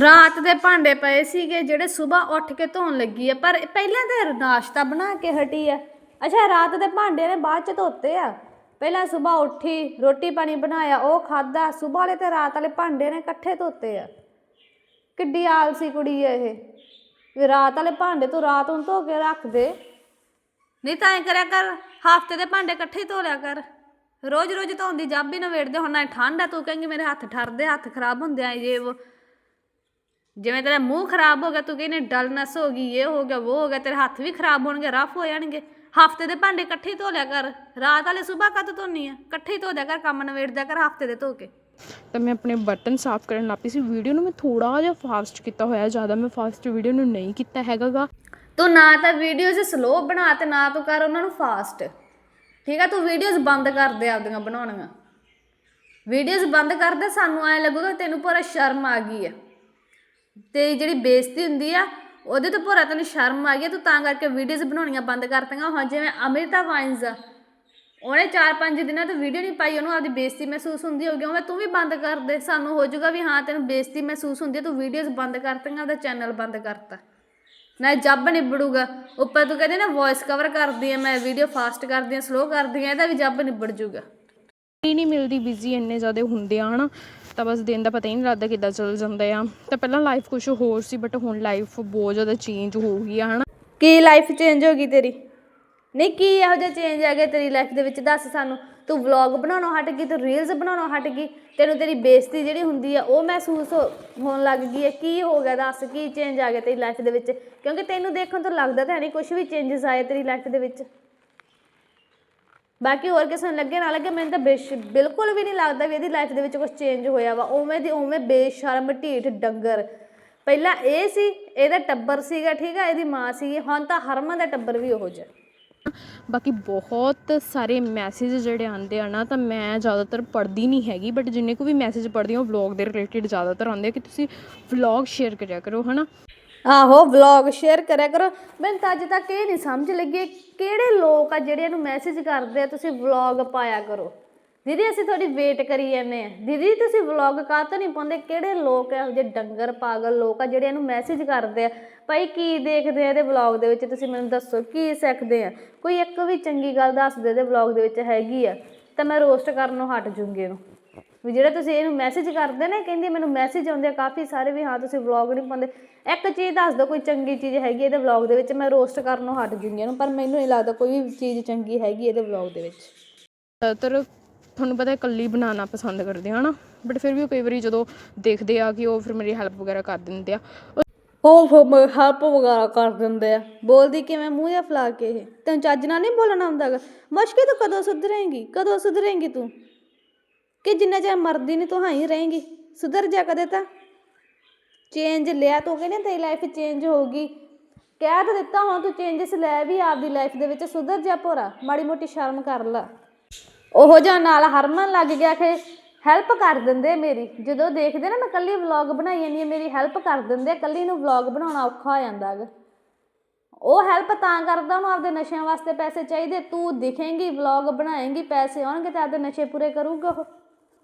ਰਾਤ ਦੇ ਭਾਂਡੇ ਪਏ ਸੀਗੇ ਜਿਹੜੇ ਸਵੇਰ ਉੱਠ ਕੇ ਧੋਣ ਲੱਗੀ ਆ, ਪਰ ਪਹਿਲਾਂ ਤਾਂ ਨਾਸ਼ਤਾ ਬਣਾ ਕੇ ਹਟੀ ਆ। ਅੱਛਾ, ਰਾਤ ਦੇ ਭਾਂਡੇ ਨੇ ਬਾਅਦ ਚ ਧੋਤੇ ਆ? ਪਹਿਲਾਂ ਸਵੇਰ ਉੱਠੀ, ਰੋਟੀ ਪਾਣੀ ਬਣਾਇਆ, ਉਹ ਖਾਦਾ ਸਵੇਰ ਵਾਲੇ ਤੇ ਰਾਤ ਵਾਲੇ ਭਾਂਡੇ ਨੇ ਇਕੱਠੇ ਧੋਤੇ ਆ। ਕਿੱਡੀ ਆਲਸੀ ਕੁੜੀ ਆ ਇਹ। ਵੀ ਰਾਤ ਵਾਲੇ ਭਾਂਡੇ ਤੂੰ ਰਾਤ ਨੂੰ ਧੋ ਕੇ ਰੱਖ ਦੇ। ਨਹੀਂ ਤਾਂ ਐ ਕਰਿਆ ਕਰ, ਹਫ਼ਤੇ ਦੇ ਭਾਂਡੇ ਇਕੱਠੇ ਹੀ ਧੋ ਲਿਆ ਕਰ। ਰੋਜ਼ ਰੋਜ਼ ਧੋਣ ਦੀ ਜੱਬ ਹੀ ਨਾ ਵੇੜਦੇ ਹੁਣ ਨਾ ਠੰਡ ਆ, ਤੂੰ ਕਹੇਂਗੀ ਮੇਰੇ ਹੱਥ ਠਰਦੇ ਹੱਥ ਖਰਾਬ ਹੁੰਦੇ ਆ ਜੇ ਉਹ ਜਿਵੇਂ ਤੇਰਾ ਮੂੰਹ ਖਰਾਬ ਹੋ ਗਿਆ, ਤੂੰ ਕਹਿੰਨੇ ਡਲਨੈਸ ਹੋ ਗਈ, ਇਹ ਹੋ ਗਿਆ ਉਹ ਹੋ ਗਿਆ, ਤੇਰੇ ਹੱਥ ਵੀ ਖਰਾਬ ਹੋਣਗੇ, ਰਫ ਹੋ ਜਾਣਗੇ। ਹਫ਼ਤੇ ਦੇ ਭਾਂਡੇ ਇਕੱਠੇ ਹੀ ਧੋ ਲਿਆ ਕਰ। ਰਾਤ ਵਾਲੇ ਸਵੇਰ ਕਦ ਧੋਨੀ ਆ? ਇਕੱਠੇ ਹੀ ਧੋ ਦਿਆ ਕਰ, ਕੰਮ ਨਵੇੜ ਦਿਆ ਕਰ, ਹਫ਼ਤੇ ਦੇ ਧੋ ਕੇ। ਤਾਂ ਮੈਂ ਆਪਣੇ ਬਰਤਨ ਸਾਫ਼ ਕਰਨ ਲੱਗ ਪਈ ਸੀ। ਵੀਡੀਓ ਨੂੰ ਮੈਂ ਥੋੜਾ ਜਿਹਾ ਫਾਸਟ ਕੀਤਾ ਹੋਇਆ, ਜ਼ਿਆਦਾ ਮੈਂ ਫਾਸਟ ਵੀਡੀਓ ਨੂੰ ਨਹੀਂ ਕੀਤਾ ਹੈਗਾਗਾ। ਤੂੰ ਨਾ ਤਾਂ ਵੀਡੀਓਜ਼ ਸਲੋ ਬਣਾ ਤੇ ਨਾ ਤੂੰ ਕਰ ਉਹਨਾਂ ਨੂੰ ਫਾਸਟ ਠੀਕ ਆ ਤੂੰ ਵੀਡੀਓਜ਼ ਬੰਦ ਕਰ ਦੇ ਆਪਦੀਆਂ ਬਣਾਉਣੀਆਂ। ਵੀਡੀਓਜ਼ ਬੰਦ ਕਰ ਦੇ ਸਾਨੂੰ ਐ ਲੱਗੂਗਾ ਤੈਨੂੰ ਪੂਰਾ ਸ਼ਰਮ ਆ ਗਈ ਆ। ਤੇ ਜਿਹੜੀ ਬੇਇੱਜ਼ਤੀ ਹੁੰਦੀ ਆ ਉਹਦੇ ਤੋਂ ਪੂਰਾ ਤੈਨੂੰ ਸ਼ਰਮ ਆ ਗਈ ਆ, ਤੂੰ ਤਾਂ ਕਰਕੇ ਵੀਡੀਓਜ਼ ਬਣਾਉਣੀਆਂ ਬੰਦ ਕਰਤੀਆਂ। ਹੁਣ ਜਿਵੇਂ ਅਮ੍ਰਿਤਾ ਵਾਈਨਸ ਆ ਉਹਨੇ 4-5 ਦਿਨਾਂ ਤੋਂ ਵੀਡੀਓ ਨਹੀਂ ਪਾਈ ਉਹਨੂੰ ਆਪਦੀ ਬੇਇੱਜ਼ਤੀ ਮਹਿਸੂਸ ਹੁੰਦੀ ਹੋਗੀ ਉਵੇਂ ਤੂੰ ਵੀ ਬੰਦ ਕਰ ਦੇ ਸਾਨੂੰ ਹੋ ਜਾਊਗਾ ਵੀ ਹਾਂ ਤੈਨੂੰ ਬੇਇੱਜ਼ਤੀ ਮਹਿਸੂਸ ਹੁੰਦੀ ਹੈ ਤੂੰ ਵੀਡੀਓਜ਼ ਬੰਦ ਕਰਤੀਆਂ ਉਹਦਾ ਚੈਨਲ ਬੰਦ ਕਰਤਾ। ਨਾ ਜੱਬ ਨਿਬੜੂਗਾ। ਉੱਪਰ ਤੂੰ ਕਹਿੰਦੇ ਨਾ ਵੌਇਸ ਕਵਰ ਕਰਦੀ ਆ ਮੈਂ ਵੀਡੀਓ ਫਾਸਟ ਕਰਦੀ ਆ ਸਲੋ ਕਰਦੀ ਆ ਇਹਦਾ ਵੀ ਜੱਬ ਨਿਬੜ ਜਾਊਗਾ ਹੀ ਨਹੀਂ ਮਿਲਦੀ ਬਿਜ਼ੀ ਇੰਨੇ ਜ਼ਿਆਦਾ ਹੁੰਦੇ ਆ ਹਨਾ ਤਾਂ ਬਸ ਦਿਨ ਦਾ ਪਤਾ ਹੀ ਨਹੀਂ ਲੱਗਦਾ ਕਿੱਦਾਂ ਚੱਲ ਜਾਂਦਾ ਆ। ਤਾਂ ਪਹਿਲਾਂ ਲਾਈਫ ਕੁਝ ਹੋਰ ਸੀ ਬਟ ਹੁਣ ਲਾਈਫ ਬਹੁਤ ਜ਼ਿਆਦਾ ਚੇਂਜ ਹੋ ਗਈ ਆ ਹਨਾ। ਕੀ ਲਾਈਫ ਚੇਂਜ ਹੋ ਗਈ ਤੇਰੀ? ਨਹੀਂ ਕੀ ਇਹੋ ਜਿਹਾ ਚੇਂਜ ਆ ਗਿਆ ਤੇਰੀ ਲਾਈਫ ਦੇ ਵਿੱਚ? ਦੱਸ ਸਾਨੂੰ। ਤੂੰ ਵਲੌਗ ਬਣਾਉਣੋਂ ਹਟ ਗਈ, ਤੂੰ ਰੀਲਸ ਬਣਾਉਣੋਂ ਹਟ ਗਈ, ਤੈਨੂੰ ਤੇਰੀ ਬੇਇੱਜ਼ਤੀ ਜਿਹੜੀ ਹੁੰਦੀ ਆ, ਉਹ ਮਹਿਸੂਸ ਹੋ- ਹੋਣ ਲੱਗ ਗਈ ਹੈ। ਕੀ ਹੋ ਗਿਆ ਦੱਸ, ਕੀ ਚੇਂਜ ਆ ਗਿਆ ਤੇਰੀ ਲਾਈਫ ਦੇ ਵਿੱਚ? ਕਿਉਂਕਿ ਤੈਨੂੰ ਦੇਖਣ ਤੋਂ ਲੱਗਦਾ ਤਾਂ ਨਹੀਂ ਕੁਝ ਵੀ ਚੇਂਜਸ ਆਏ ਤੇਰੀ ਲਾਈਫ ਦੇ ਵਿੱਚ। ਬਾਕੀ ਹੋਰ ਕਿਸੇ ਨੂੰ ਲੱਗੇ ਨਾ ਲੱਗੇ, ਮੈਨੂੰ ਤਾਂ ਬੇਸ਼, ਬਿਲਕੁਲ ਵੀ ਨਹੀਂ ਲੱਗਦਾ ਵੀ ਇਹਦੀ ਲਾਈਫ ਦੇ ਵਿੱਚ ਕੁਝ ਚੇਂਜ ਹੋਇਆ ਵਾ। ਉਵੇਂ ਦੀ ਉਵੇਂ ਬੇਸ਼ਰਮ, ਢੀਠ ਡੰਗਰ। ਪਹਿਲਾਂ ਇਹ ਸੀ, ਇਹਦਾ ਟੱਬਰ ਸੀਗਾ, ਠੀਕ ਆ, ਇਹਦੀ ਮਾਂ ਸੀਗੀ, ਹੁਣ ਤਾਂ ਹਰਮਨ ਦਾ ਟੱਬਰ ਵੀ ਉਹੋ ਜਿਹਾ। ਬਾਕੀ ਬਹੁਤ ਸਾਰੇ ਮੈਸੇਜ ਜਿਹੜੇ ਆਉਂਦੇ ਆ ਨਾ ਤਾਂ ਮੈਂ ਜ਼ਿਆਦਾਤਰ ਪੜ੍ਹਦੀ ਨਹੀਂ ਹੈਗੀ ਬਟ ਜਿੰਨੇ ਕੋ ਵੀ ਮੈਸੇਜ ਪੜ੍ਹਦੀ ਹਾਂ ਵਲੌਗ ਦੇ ਰਿਲੇਟਡ ਜ਼ਿਆਦਾਤਰ ਆਉਂਦੇ ਆ ਕਿ ਤੁਸੀਂ ਵਲੌਗ ਸ਼ੇਅਰ ਕਰਿਆ ਕਰੋ, ਹਨਾ? ਆਹੋ ਵਲੌਗ ਸ਼ੇਅਰ ਕਰਿਆ ਕਰੋ। ਮੈਨੂੰ ਤਾਂ ਅੱਜ ਤੱਕ ਇਹ ਨਹੀਂ ਸਮਝ ਲੱਗੀ ਕਿਹੜੇ ਲੋਕ ਆ ਜਿਹੜੇ ਇਹਨੂੰ ਮੈਸੇਜ ਕਰਦੇ ਆ, ਤੁਸੀਂ ਵਲੌਗ ਪਾਇਆ ਕਰੋ। ਦੀਦੀ, ਅਸੀਂ ਤੁਹਾਡੀ ਵੇਟ ਕਰੀ ਜਾਂਦੇ ਆ ਦੀਦੀ, ਤੁਸੀਂ ਵਲੌਗ ਕਾਹਤੋਂ ਨਹੀਂ ਪਾਉਂਦੇ? ਕਿਹੜੇ ਲੋਕ ਇਹੋ ਜਿਹੇ ਡੰਗਰ, ਪਾਗਲ ਲੋਕ ਆ ਜਿਹੜੇ ਇਹਨੂੰ ਮੈਸੇਜ ਕਰਦੇ ਆ? ਭਾਈ, ਕੀ ਦੇਖਦੇ ਆ ਇਹਦੇ ਵਲੌਗ ਦੇ ਵਿੱਚ? ਤੁਸੀਂ ਮੈਨੂੰ ਦੱਸੋ, ਕੀ ਸਿੱਖਦੇ ਆ? ਕੋਈ ਇੱਕ ਵੀ ਚੰਗੀ ਗੱਲ ਦੱਸ ਦੇ ਇਹਦੇ ਵਲੌਗ ਦੇ ਵਿੱਚ ਹੈਗੀ ਆ, ਤਾਂ ਮੈਂ ਰੋਸਟ ਕਰਨ ਨੂੰ ਹਟ ਜੂੰਗੀ ਇਹਨੂੰ। ਵੀ ਜਿਹੜੇ ਤੁਸੀਂ ਇਹਨੂੰ ਮੈਸੇਜ ਕਰਦੇ ਨੇ, ਕਹਿੰਦੀ ਮੈਨੂੰ ਮੈਸੇਜ ਆਉਂਦੇ ਆ, ਕਾਫੀ ਸਾਰੇ ਵੀ ਹਾਂ, ਤੁਸੀਂ ਵਲੌਗ ਨਹੀਂ ਪਾਉਂਦੇ। ਇੱਕ ਚੀਜ਼ ਦੱਸ ਦਿਓ, ਕੋਈ ਚੰਗੀ ਚੀਜ਼ ਹੈਗੀ ਇਹਦੇ ਵਲੌਗ ਦੇ ਵਿੱਚ? ਮੈਂ ਰੋਸਟ ਕਰਨ ਨੂੰ ਹਟ ਜੂੰਗੀ ਇਹਨੂੰ, ਪਰ ਮੈਨੂੰ ਨਹੀਂ ਲੱਗਦਾ ਕੋਈ ਵੀ ਚੀਜ਼ ਚੰਗੀ ਹੈਗੀ ਇਹਦੇ ਵਲੌਗ ਦੇ ਵਿੱਚ। ਜ਼ਿਆਦਾਤਰ ਤੁਹਾਨੂੰ ਪਤਾ ਇਕੱਲੀ ਬਣਾਉਣਾ ਪਸੰਦ ਕਰਦੇ ਆ ਨਾ ਬਟ ਫਿਰ ਵੀ ਉਹ ਕਈ ਵਾਰੀ ਜਦੋਂ ਦੇਖਦੇ ਆ ਕਿ ਉਹ ਫਿਰ ਮੇਰੀ ਹੈਲਪ ਵਗੈਰਾ ਕਰ ਦਿੰਦੇ ਆ। ਉਹ ਫਿਰ ਹੈਲਪ ਵਗੈਰਾ ਕਰ ਦਿੰਦੇ ਆ। ਬੋਲਦੀ ਕਿਵੇਂ? ਮੂੰਹ ਜਿਹਾ ਫਲਾ ਕੇ ਇਹ। ਤੈਨੂੰ ਚੱਜ ਨਾਲ ਨਹੀਂ ਬੋਲਣਾ ਆਉਂਦਾਗਾ ਮੁਸ਼ਕਿਲ ਤੂੰ ਕਦੋਂ ਸੁਧਰੇਂਗੀ? ਕਦੋਂ ਸੁਧਰੇਂਗੀ ਤੂੰ? ਕਿ ਜਿੰਨਾ ਚਿਰ ਮਰਦੀ ਨਹੀਂ ਤੂੰ ਹਾਂ ਹੀ ਰਹੇਂਗੀ? ਸੁਧਰ ਜਾ ਕਦੇ ਤਾਂ। ਚੇਂਜ ਲਿਆ ਤੂੰ ਕਹਿੰਦੇ ਤੇਰੀ ਲਾਈਫ ਚੇਂਜ ਹੋਊਗੀ। ਕਹਿ ਤਾਂ ਦਿੱਤਾ ਹੁਣ ਤੂੰ ਚੇਂਜਸ ਲੈ ਵੀ ਆਪਦੀ ਲਾਈਫ ਦੇ ਵਿੱਚ। ਸੁਧਰ ਜਾ ਭੋਰਾ। ਮਾੜੀ ਮੋਟੀ ਸ਼ਰਮ ਕਰ ਲੈ। ਉਹ ਜਿਹਾ ਨਾਲ ਹਰਮਨ ਲੱਗ ਗਿਆ ਕਿ ਹੈਲਪ ਕਰ ਦਿੰਦੇ ਮੇਰੀ। ਜਦੋਂ ਦੇਖਦੇ ਨਾ ਮੈਂ ਕੱਲੀ ਵਲੌਗ ਬਣਾਈ ਜਾਂਦੀ ਹਾਂ ਮੇਰੀ ਹੈਲਪ ਕਰ ਦਿੰਦੇ ਕੱਲੀ ਨੂੰ ਵਲੌਗ ਬਣਾਉਣਾ ਔਖਾ ਹੋ ਜਾਂਦਾ ਹੈਗਾ। ਉਹ ਹੈਲਪ ਤਾਂ ਕਰਦਾ ਉਹਨੂੰ ਆਪਦੇ ਨਸ਼ਿਆਂ ਵਾਸਤੇ ਪੈਸੇ ਚਾਹੀਦੇ ਤੂੰ ਦਿਖੇਂਗੀ ਵਲੌਗ ਬਣਾਏਂਗੀ ਪੈਸੇ ਆਉਣਗੇ ਤਾਂ ਆਪਦੇ ਨਸ਼ੇ ਪੂਰੇ ਕਰੂਗਾ ਉਹ।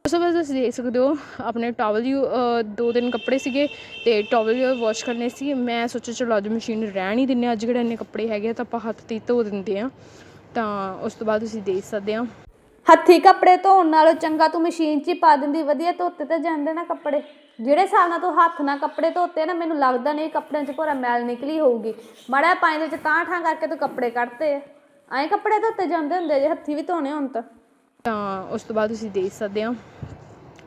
ਉਸ ਤੋਂ ਬਾਅਦ ਤੁਸੀਂ ਦੇਖ ਸਕਦੇ ਹੋ ਆਪਣੇ ਟਾਵਲ ਯੂ ਦੋ ਦਿਨ ਕੱਪੜੇ ਸੀਗੇ ਤੇ ਟਾਵਲ ਵਾਸ਼ ਕਰਨੇ ਸੀ। ਮੈਂ ਸੋਚਿਆ ਚਲੋ ਅੱਜ ਮਸ਼ੀਨ ਰਹਿਣ ਹੀ ਦਿੰਨੇ ਹਾਂ, ਅੱਜ ਕਿਹੜੇ ਇੰਨੇ ਕੱਪੜੇ ਹੈਗੇ ਆ ਤਾਂ ਆਪਾਂ ਹੱਥ ਤੇ ਧੋ ਦਿੰਦੇ ਆ ਤਾਂ ਉਸ ਤੋਂ ਬਾਅਦ ਤੁਸੀਂ ਦੇਖ ਸਕਦੇ ਆ ਹੱਥੀ ਕੱਪੜੇ ਧੋਣ ਨਾਲੋਂ ਚੰਗਾ ਤੂੰ ਮਸ਼ੀਨ 'ਚ ਹੀ ਪਾ ਦਿੰਦੀ, ਵਧੀਆ ਧੋਤੇ ਤੇ ਜਾਂਦੇ ਨਾ ਕੱਪੜੇ। ਜਿਹੜੇ ਹਿਸਾਬ ਨਾਲ ਤੂੰ ਹੱਥ ਨਾਲ ਕੱਪੜੇ ਧੋਤੇ ਨਾ, ਮੈਨੂੰ ਲੱਗਦਾ ਨਹੀਂ ਕੱਪੜਿਆਂ 'ਚ ਭੋਰਾ ਮੈਲ ਨਿਕਲੀ ਹੋਊਗੀ। ਮਾੜਾ ਪਾਣੀ ਦੇ ਵਿੱਚ ਤਾਂ ਠਾਂ ਕਰਕੇ ਤੂੰ ਕੱਪੜੇ ਕੱਢਤੇ ਐਂ ਕੱਪੜੇ ਧੋਤੇ ਜਾਂਦੇ ਹੁੰਦੇ ਜੇ ਹੱਥੀ ਵੀ ਧੋਣੇ ਹੁਣ ਤਾਂ। ਤਾਂ ਉਸ ਤੋਂ ਬਾਅਦ ਤੁਸੀਂ ਦੇਖ ਸਕਦੇ ਆ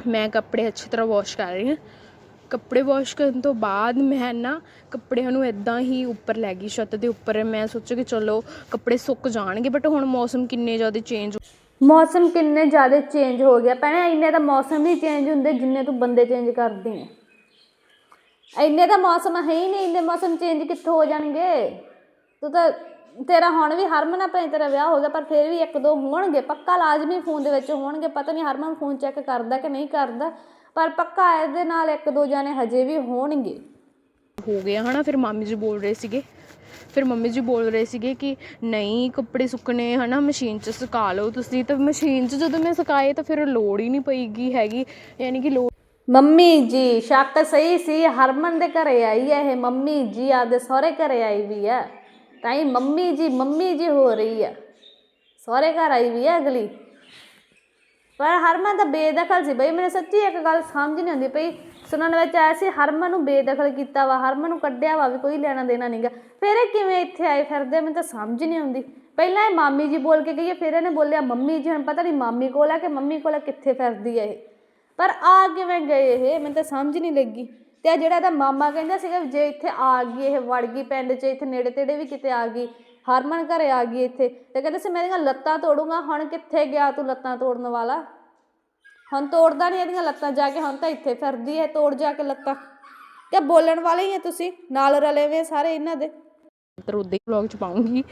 ਮੈਂ ਕੱਪੜੇ ਅੱਛੀ ਤਰ੍ਹਾਂ ਵਾਸ਼ ਕਰ ਰਹੀ ਹਾਂ। ਕੱਪੜੇ ਵਾਸ਼ ਕਰਨ ਤੋਂ ਬਾਅਦ ਮੈਂ ਨਾ ਕੱਪੜਿਆਂ ਨੂੰ ਇਦਾਂ ਹੀ ਉੱਪਰ ਲੈ ਗਈ, ਛੱਤ ਦੇ ਉੱਪਰ। ਮੈਂ ਸੋਚਿਆ ਕਿ ਚਲੋ ਕੱਪੜੇ ਸੁੱਕ ਜਾਣਗੇ ਬਟ ਹੁਣ ਮੌਸਮ ਕਿੰਨੇ ਜ਼ਿਆਦਾ ਚੇਂਜ ਮੌਸਮ ਕਿੰਨੇ ਜ਼ਿਆਦਾ ਚੇਂਜ ਹੋ ਗਿਆ। ਭੈਣੇ, ਇੰਨੇ ਤਾਂ ਮੌਸਮ ਨਹੀਂ ਚੇਂਜ ਹੁੰਦੇ ਜਿੰਨੇ ਤੂੰ ਬੰਦੇ ਚੇਂਜ ਕਰਦੇ ਹੈ ਇੰਨੇ ਤਾਂ ਮੌਸਮ ਹੈ ਹੀ ਨਹੀਂ, ਇੰਨੇ ਮੌਸਮ ਚੇਂਜ ਕਿੱਥੋਂ ਹੋ ਜਾਣਗੇ? ਤੂੰ ਤਾਂ, ਤੇਰਾ ਹੁਣ ਵੀ ਹਰਮਨ ਆਪਣੇ ਤੇਰਾ ਵਿਆਹ ਹੋ ਗਿਆ, ਪਰ ਫਿਰ ਵੀ ਇੱਕ ਦੋ ਹੋਣਗੇ। ਪੱਕਾ ਲਾਜ਼ਮੀ ਫੋਨ ਦੇ ਵਿੱਚ ਹੋਣਗੇ। ਪਤਾ ਨਹੀਂ ਹਰਮਨ ਫੋਨ ਚੈੱਕ ਕਰਦਾ ਕਿ ਨਹੀਂ ਕਰਦਾ, ਪਰ ਪੱਕਾ ਇਹਦੇ ਨਾਲ ਇੱਕ ਦੋ ਜਾਣੇ ਹਜੇ ਵੀ ਹੋਣਗੇ। ਹੋ ਗਿਆ ਹਨਾ, ਫਿਰ ਮਾਮੀ ਜੀ ਬੋਲ ਰਹੇ ਸੀਗੇ। ਫਿਰ ਮੰਮੀ ਜੀ ਬੋਲ ਰਹੇ ਸੀਗੇ ਕਿ ਨਹੀਂ, ਕੱਪੜੇ ਸੁੱਕਣੇ ਹੈ ਨਾ ਮਸ਼ੀਨ 'ਚ ਸੁਕਾ ਲਓ ਤੁਸੀਂ। ਤਾਂ ਮਸ਼ੀਨ 'ਚ ਜਦੋਂ ਮੈਂ ਸੁਕਾਏ ਤਾਂ ਫਿਰ ਲੋੜ ਹੀ ਨਹੀਂ ਪਈਗੀ ਹੈਗੀ। ਯਾਨੀ ਕਿ ਲੋੜ ਮੰਮੀ ਜੀ, ਸ਼ੱਕ ਸਹੀ ਸੀ, ਹਰਮਨ ਦੇ ਘਰੇ ਆਈ ਹੈ ਇਹ। ਮੰਮੀ ਜੀ ਆਦੇ ਸਹੁਰੇ ਘਰੇ ਆਈ ਵੀ ਹੈ। ਤਾਂ ਹੀ ਮੰਮੀ ਜੀ ਮੰਮੀ ਜੀ ਹੋ ਰਹੀ ਹੈ। ਸਹੁਰੇ ਘਰ ਆਈ ਵੀ ਹੈ ਅਗਲੀ। ਪਰ ਹਰਮਨ ਤਾਂ ਬੇਦਖਲ ਸੀ ਬਈ, ਮੈਨੂੰ ਸੱਚੀ ਇੱਕ ਗੱਲ ਸਮਝ ਨਹੀਂ ਆਉਂਦੀ ਪਈ। ਸੁਣਨ ਵਿੱਚ ਆਇਆ ਸੀ ਹਰਮਨ ਨੂੰ ਬੇਦਖਲ ਕੀਤਾ ਵਾ ਹਰਮਨ ਨੂੰ ਕੱਢਿਆ ਵਾ ਵੀ ਕੋਈ ਲੈਣਾ ਦੇਣਾ ਨਹੀਂਗਾ ਫਿਰ ਇਹ ਕਿਵੇਂ ਇੱਥੇ ਆਏ ਫਿਰਦੇ ਮੈਨੂੰ ਤਾਂ ਸਮਝ ਨਹੀਂ ਆਉਂਦੀ। ਪਹਿਲਾਂ ਇਹ ਮਾਮੀ ਜੀ ਬੋਲ ਕੇ ਗਈ ਹੈ, ਫਿਰ ਇਹਨੇ ਬੋਲਿਆ ਮੰਮੀ ਜੀ ਹੁਣ ਪਤਾ ਨਹੀਂ ਮਾਮੀ ਕੋਲ ਆ ਕਿ ਮੰਮੀ ਕੋਲ ਕਿੱਥੇ ਫਿਰਦੀ ਹੈ ਇਹ? ਪਰ ਆ ਕਿਵੇਂ ਗਏ ਇਹ? ਮੈਨੂੰ ਤਾਂ ਸਮਝ ਨਹੀਂ ਲੱਗੀ। ਤੇ ਆ ਜਿਹੜਾ ਇਹਦਾ ਮਾਮਾ ਕਹਿੰਦਾ ਸੀਗਾ ਜੇ ਇੱਥੇ ਆ ਗਈ ਇਹ ਵੜ ਗਈ ਪਿੰਡ 'ਚ ਇੱਥੇ ਨੇੜੇ ਤੇੜੇ ਵੀ ਕਿਤੇ ਆ ਗਈ ਹਰਮਨ ਘਰੇ ਆ ਗਈ ਇੱਥੇ। ਤੇ ਕਹਿੰਦੇ ਸੀ ਮੈਂ ਇਹਦੀਆਂ ਲੱਤਾਂ ਤੋੜੂੰਗਾ ਹੁਣ ਕਿੱਥੇ ਗਿਆ ਤੂੰ ਲੱਤਾਂ ਤੋੜਨ ਵਾਲਾ? ਹੁਣ ਤੋੜਦਾ ਨਹੀਂ ਇਹਦੀਆਂ ਲੱਤਾਂ ਜਾ ਕੇ ਹੁਣ ਤਾਂ ਇੱਥੇ ਫਿਰਦੀ ਹੈ ਤੋੜ ਜਾ ਕੇ ਲੱਤਾਂ। ਤੇ ਬੋਲਣ ਵਾਲੇ ਹੀ ਆ ਤੁਸੀਂ ਨਾਲ ਰਲੇ ਵੇ ਸਾਰੇ ਇਹਨਾਂ ਦੇ। ਤਾਂ ਉਦਾਂ ਹੀ ਵਲੌਗ 'ਚ ਪਾਉਂਗੀ